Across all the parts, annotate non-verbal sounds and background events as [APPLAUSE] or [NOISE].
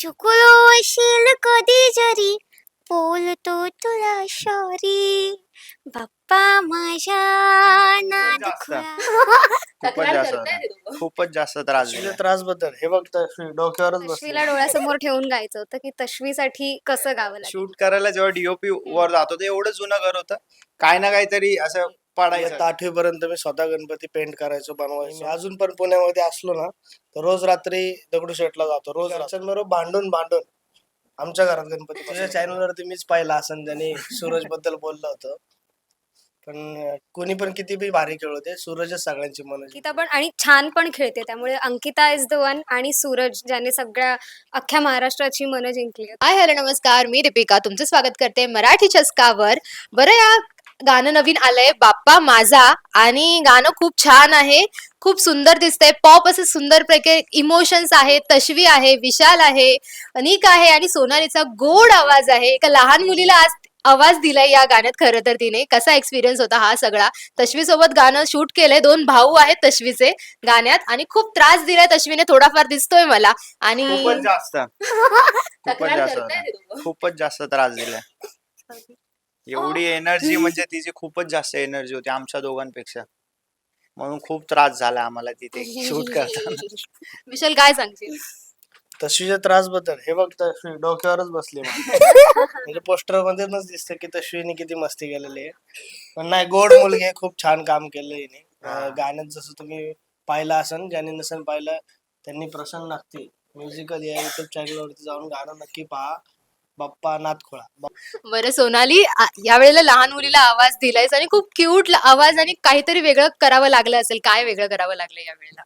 चुकलो असेल कधी जरी बोलतो तुला शॉरी बाप्पा माझ्या खूपच तक्रार [LAUGHS] जास्त करताय होता. ते दोघं. खूपच जास्त त्रास दिला त्रासबद्दल हे बघ तशवी डोक्यावरच तश्वीला बसली डोळ्यासमोर ठेवून गायचं होतं की तश्वीसाठी कसं गावं लागेल? शूट करायला जेव्हा डीओपी वर जात होतं एवढं जुनं घर होतं. काय ना काहीतरी असं पडायचं. इयत्ता आठवी पर्यंत मी स्वतः गणपती पेंट करायचो बनवायचो. मी अजून पण पुण्यामध्ये असलो ना तर रोज रात्री दगडूशेठला जातो. रोज बरोबर भांडून भांडून आमच्या घरात गणपती तुझ्या चॅनल वरती मीच पाहिला असं ज्याने सूरजबद्दल बोललं होतं. पण कोणी पण किती बी भारी खेळ होते सूरजच सगळ्यांची मन अंकिता पण आणि छान पण खेळते त्यामुळे अंकिता इज द वन आणि सूरज ज्याने सगळ्या अख्ख्या महाराष्ट्राची मनं जिंकली. हाय हॅलो नमस्कार. मी दीपिका. तुमचं स्वागत करते मराठी चस्कावर. बरं या गाणं नवीन आलंय बाप्पा माझा. आणि गाणं खूप छान आहे खूप सुंदर दिसतंय. पॉप असं सुंदर प्रकारे इमोशन्स आहेत तश्वी आहे विशाल आहे अनिक आहे आणि सोनालीचा गोड आवाज आहे. एका लहान मुलीला आज आवाज दिलाय या गाण्यात खरं तर तिने. कसा एक्सपिरियन्स होता हा सगळा. तश्वी सोबत गाणं शूट केलंय दोन भाऊ आहेत तश्वीचे गाण्यात आणि खूप त्रास दिलाय तश्वीने थोडाफार दिसतोय मला. आणि खूपच जास्त. [LAUGHS] खूपच तक्रार जास्त. करताय. खूपच त्रास दिला [LAUGHS] एवढी एनर्जी म्हणजे तिची खूपच जास्त एनर्जी होती आमच्या दोघांपेक्षा. म्हणून खूप त्रास झाला आम्हाला तिथे शूट [LAUGHS] करताना. विशाल काय सांगशील? तशवीच्या त्रासबद्दल हे बघ तशवी डोक्यावरच बसली. म्हणजे पोस्टर मध्येच दिसतं की तशवीने किती मस्ती केलेली आहे. पण नाही गोड मुलगी आहे खूप छान काम केलं हिने. अं, गाण्यात जसं तुम्ही पाहिलं असन ज्यांनी नसेल पाहिलं त्यांनी प्रसन्न नागती म्युझिकल या युट्यूब चॅनल वरती जाऊन गाणं नक्की पहा. बाप्पा नाथखोळा बरं सोनाली आ- यावेळेला लहान मुलीला आवाज दिलायस आणि खूप क्यूट आवाज आणि काहीतरी वेगळं करावं लागलं असेल. काय वेगळं करावं लागलं यावेळेला?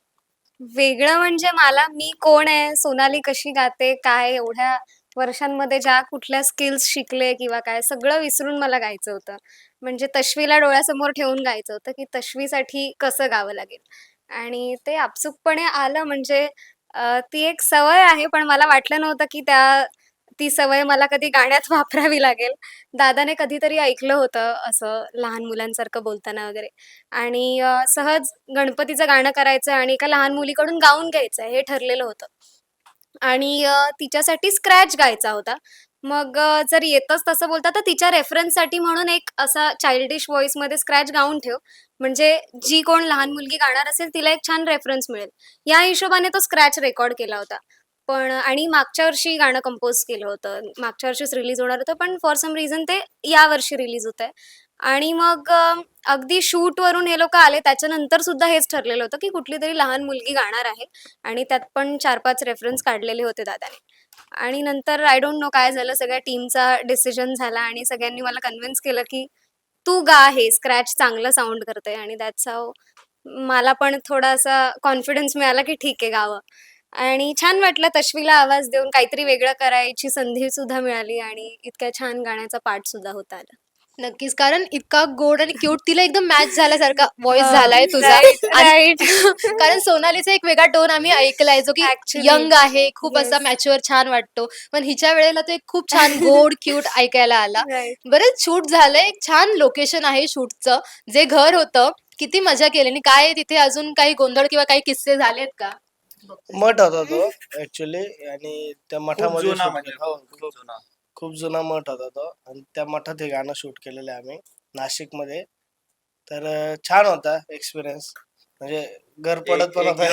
वेगळं म्हणजे मला मी कोण आहे? सोनाली कशी गाते? काय? एवढ्या वर्षांमध्ये ज्या कुठल्या स्किल्स शिकले किंवा काय? सगळं विसरून मला गायचं होतं. म्हणजे तश्वीला डोळ्यासमोर ठेवून गायचं होतं की तश्वीसाठी कसं गावं लागेल? आणि ते आपसूकपणे आलं म्हणजे अं, ती एक सवय आहे पण मला वाटलं नव्हतं की त्या ती सवय मला कधी गाण्यात [LAUGHS] वापरावी लागेल. दादाने कधीतरी ऐकलं होतं असं लहान मुलांसारखं बोलताना वगैरे. आणि अ, सहज गणपतीचं गाणं करायचं आणि एका लहान मुलीकडून गाऊन घ्यायचं हे ठरलेलं होतं. आणि अ, तिच्यासाठी स्क्रॅच गायचा होता. मग अ, जर येतच तसं बोलता तर तिच्या रेफरन्ससाठी म्हणून एक असा चाइल्डिशमध्ये स्क्रॅच गाऊन ठेव. म्हणजे जी कोण लहान मुलगी गाणार असेल तिला एक छान रेफरन्स मिळेल. या हिशोबाने तो स्क्रॅच रेकॉर्ड केला होता. पण आणि मागच्या वर्षी गाणं कंपोज केलं होतं. मागच्या वर्षीच रिलीज होणार होतं पण फॉर सम रिझन ते या वर्षी रिलीज होत आहे आणि मग अगदी शूट वरून हे लोक आले त्याच्यानंतर सुद्धा हेच ठरलेलं होतं की कुठली तरी लहान मुलगी गाणार आहे. आणि त्यात पण चार पाच रेफरन्स काढलेले होते दादाने. आणि नंतर आय डोंट नो काय झालं सगळ्या टीमचा डिसिजन झाला आणि सगळ्यांनी मला कन्व्हिन्स केलं की तू गा हे स्क्रॅच चांगलं साऊंड करते आणि दॅट्स हाव मला पण थोडासा कॉन्फिडन्स मिळाला की ठीक आहे गावं. आणि छान वाटलं तश्वीला आवाज देऊन काहीतरी वेगळं करायची संधी सुद्धा मिळाली आणि इतक्या छान गाण्याचा पाठ सुद्धा होता आला. नक्कीच कारण इतका गोड आणि क्यूट तिला एकदम मॅच झाल्यासारखा व्हॉइस झालाय तुझा. Right. [LAUGHS] कारण सोनालीचा एक वेगळा टोन आम्ही ऐकलाय जो की यंग आहे खूप असा. मॅच्युअर छान वाटतो. पण हिच्या वेळेला तो एक खूप छान [LAUGHS] गोड क्यूट ऐकायला आला. बरेच शूट झालंय एक छान लोकेशन आहे शूटचं जे घर होतं किती मजा केली. आणि काय तिथे अजून काही गोंधळ किंवा काही किस्से झालेत का? मठ होता तो ऍक्च्युली आणि त्या मठामध्ये shoot म्हणजे केलं. हो, खूप जुना. खूप जुना मठ होता तो. आणि त्या मठात हे गाणं शूट केलेलं आहे आम्ही नाशिकमध्ये तर अं, छान होता एक्सपिरियन्स म्हणजे घर पडत पण होता.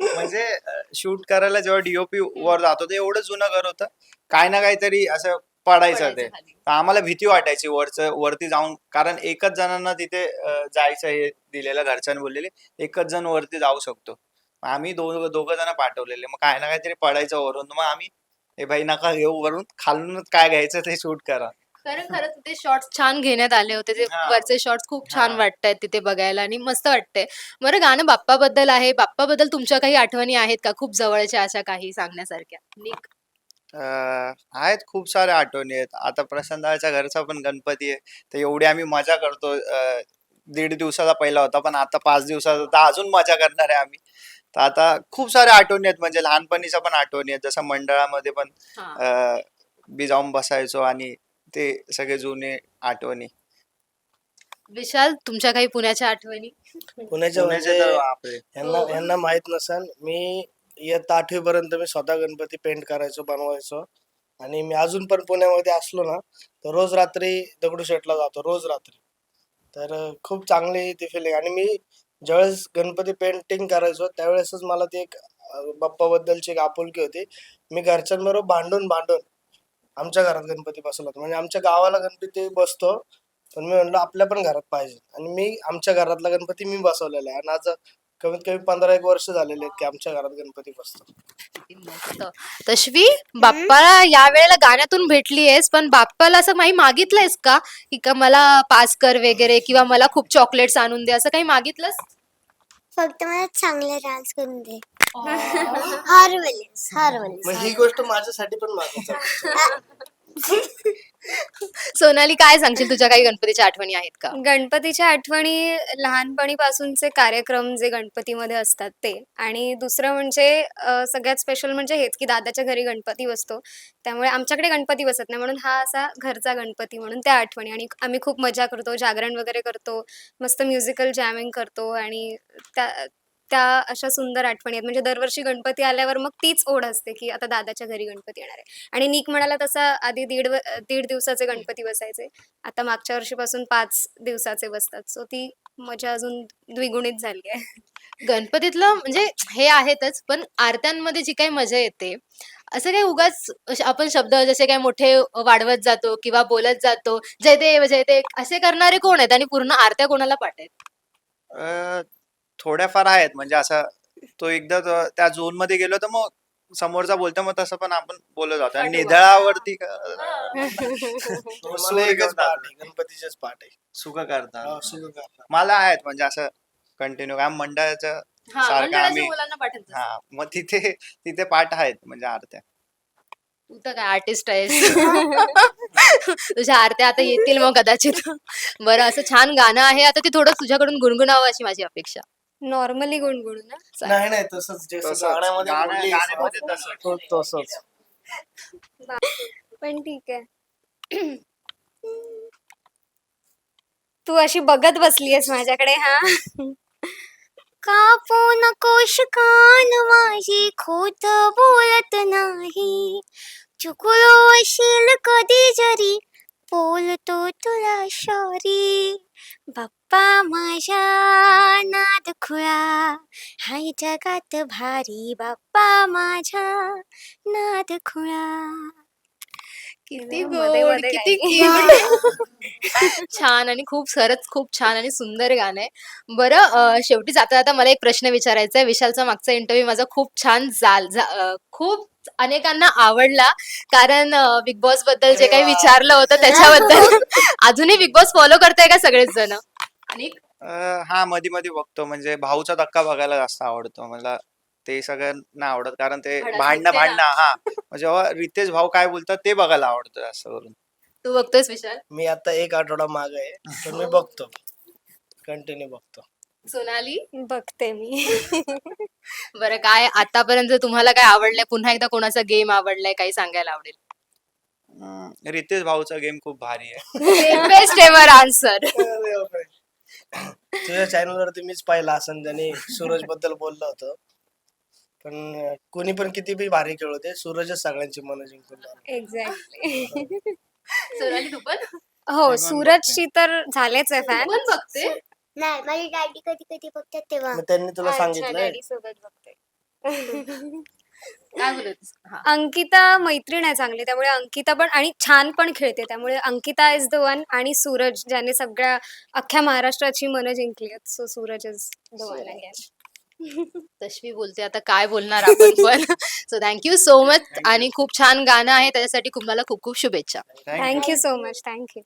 म्हणजे शूट करायला जेव्हा डीओपी वर जात होतं एवढं जुनं घर होतं. काय ना काहीतरी असं पडायचं ते. पडायचं खाली. तर आम्हाला भीती वाटायची वरचं वरती जाऊन. कारण एकच जणांना तिथे अं, जायचं हे दिलेलं घरच्यांनी बोललेले एकच जण वरती जाऊ शकतो. मग आम्ही दोघ दोघं जण पाठवलेले. मग काय ना काहीतरी पडायचं वरून. मग आम्ही हे भाई नका घेऊ वरून. खालूनच काय घ्यायचं ते शूट करा. कारण खरंच तिथे शॉर्ट्स छान घेण्यात आले होते. ते हा. वरचे शॉर्ट्स खूप छान हा. वाटतायत तिथे बघायला आणि मस्त वाटतंय. बरं गाणं बाप्पाबद्दल आहे. बाप्पाबद्दल तुमच्या काही आठवणी आहेत का? खूप जवळच्या अशा काही सांगण्यासारख्या. निक. अं, आहेत खूप साऱ्या आठवणी आहेत. आता प्रसन्नाच्या घरचा पण गणपती आहे. तर एवढी आम्ही मजा करतो. अं, दीड दिवसाचा पहिला होता. पण आता पाच दिवसाचा तर अजून मजा करणार आहे आम्ही. तर आता खूप साऱ्या आठवणी आहेत म्हणजे लहानपणीच्या पण आठवणी आहेत. जसं मंडळामध्ये पण अं, बी जाऊन बसायचो आणि ते सगळे जुने आठवणी. विशाल तुमच्या काही पुण्याच्या आठवणी? पुण्याच्या पुण्याचे म्हणजे तर बापरे. यांना यांना माहीत नसेल मी इयत्ता आठवी पर्यंत मी स्वतः गणपती पेंट करायचो बनवायचो. आणि मी अजून पण पुण्यामध्ये असलो ना तर रोज रात्री दगडूशेठला जातो रोज रात्री. तर खूप चांगली ती फिलिंग आणि मी ज्यावेळेस गणपती पेंटिंग करायचो त्यावेळेसच मला ती एक बाप्पाबद्दलची एक आपुलकी होती. मी घरच्यांबरोबर भांडून भांडून आमच्या घरात गणपती बसवला. होता म्हणजे आमच्या गावाला गणपती बसतो पण मी म्हणलो आपल्या पण घरात पाहिजे. आणि मी आमच्या घरातला गणपती मी बसवलेला आहे. आणि आज कमीत कमी पंधरा एक वर्ष झालेले आहेत की आमच्या घरात गणपती बसतो. किती मस्त. तश्वी बाप्पाला या वेळेला गाण्यातून भेटलीयस पण बाप्पाला असं काही मागितलंयस का? की का मला पास कर वगैरे किंवा मला खूप चॉकलेट्स आणून दे असं काही मागितलंस? फक्त मला चांगला डान्स करून दे. हारवलेस हारवलेस. मग ही गोष्ट माझ्यासाठी पण मागायचं सोनाली काय सांगशील? तुझ्या काही गणपतीच्या आठवणी आहेत का? गणपतीच्या आठवणी लहानपणीपासूनचे कार्यक्रम जे गणपतीमध्ये असतात ते. आणि दुसरं म्हणजे अ, सगळ्यात स्पेशल म्हणजे हेच की दादाच्या घरी गणपती बसतो. त्यामुळे आमच्याकडे गणपती बसत नाही. म्हणून हा असा घरचा गणपती म्हणून त्या आठवणी. आणि आम्ही खूप मजा करतो जागरण वगैरे करतो मस्त म्युझिकल जॅमिंग करतो. आणि त्या त्या अशा सुंदर आठवणी आहेत. म्हणजे दरवर्षी गणपती आल्यावर मग तीच ओढ असते की आता दादाच्या घरी गणपती येणार आहे. आणि निक म्हणाला तसा आधी दीड दीड दिवसाचे गणपती बसायचे. आता मागच्या वर्षीपासून पाच दिवसाचे बसतात. सो ती मजा अजून द्विगुणित झाली आहे. गणपतीतलं म्हणजे हे आहेतच पण आरत्यांमध्ये जी काही मजा येते असं काही उगाच आपण शब्द जसे काही मोठे वाढवत जातो किंवा बोलत जातो जय देव जय देव असे करणारे कोण आहेत? आणि पूर्ण आरत्या कोणाला पाठ आहेत? अं, थोड्याफार आहेत. म्हणजे असं तो एकदा तो- त्या झोनमध्ये गेलो तर मग समोरचा बोलतो मग तसं पण आपण बोलत जातो. आणि निधळावरती क- मला एकच पाठ आहे. गणपतीचेच पाठ आहे. सुख हा, करतात सुरू करतात. मला आहेत. म्हणजे असं कंटिन्यू काय मंडळाचं हा, सारखं मंडळाच्या आम्ही- मुलांना पाठवत असतात. हा मग तिथे तिथे पाठ आहेत म्हणजे आरत्या. तू तर काय आर्टिस्ट आहेस. [LAUGHS] तुझ्या आरत्या आता येतील मग कदाचित. बरं असं छान गाणं आहे. आता ते थोडं तुझ्याकडून गुणगुणावं अशी माझी अपेक्षा. नॉर्मली गुणगुण ना? नाही नाही तसंच तसंच. गाण्यामध्ये गाण्या- बोललीस ना, गाण्यामध्ये तसंच. तो- तसंच. पण ठीक आहे. तू अशी बघत बसलीयस माझ्याकडे हा? कापू नकोश कान माझी खोट बोलत नाही. चुकलो असेल कधी जरी बोलतो तुला शॉरी. बाप्पा माझ्या नाद खुळा हाय जगात भारी बाप्पा माझ्या नाद खुळा किती मध्ये- गोडमध्ये किती cute. [LAUGHS] छान आणि खूप खरंच खूप छान आणि सुंदर गाणं आहे. बरं अं, शेवटी जाता जाता मला एक प्रश्न विचारायचा आहे. विशालचा मागचा इंटरव्ह्यू माझा खूप छान अं, खूप अनेकांना आवडला. कारण बिग बॉसबद्दल जे काही विचारलं होतं त्याच्याबद्दल. [LAUGHS] अजूनही बिग बॉस फॉलो करताय का सगळेच जण? आणि अं, हा मध्ये मध्ये बघतो. म्हणजे भाऊचा धक्का बघायला जास्त आवडतो. मला ते सगळ्यांना आवडत. कारण ते भांडणं निघते ना. भांडणं हा. जेव्हा रितेश भाऊ काय बोलतात ते बघायला आवडतं जास्त करून. तू बघतोयस विशाल? मी आता एक आठवडा माग आहे. पण मी बघतो. कंटिन्यू बघतो. सोनाली? बघते मी. [LAUGHS] बरं काय आतापर्यंत तुम्हाला काय आवडलंय? पुन्हा एकदा कोणाचा गेम आवडलाय? काही सांगायला आवडेल? अं, रितेश भाऊचा गेम खूप भारी आहे. बेस्ट एव्हर आन्सर तुझ्या चॅनल वरती मीच पाहिला असं ज्याने सूरजबद्दल बोललं होतं. पण कोणी पण किती बी भारी खेळ होते सूरजच सगळ्यांची मन जिंकून जाणार. एक्झॅक्टली सोनाली तू पण? हो सूरजची तर झालेच आहे फॅन पण बघते? नाही माझी डॅडी कधी कधी बघतात तेव्हा. मग त्यांनी तुला सोबत बघते. [LAUGHS] काय बोलत होतीस? हा. अंकिता मैत्रीण आहे चांगली त्यामुळे अंकिता पण आणि छान पण खेळते त्यामुळे अंकिता इज द वन आणि सूरज ज्याने सगळ्या अख्ख्या महाराष्ट्राची मनं जिंकली आहेत. So Suraj is the one तश्वी बोलते आता काय बोलणार आपण पण? सो थँक्यू सो मच आणि खूप छान गाणं आहे त्याच्यासाठी तुम्हाला खूप खूप शुभेच्छा. Thank you so much thank you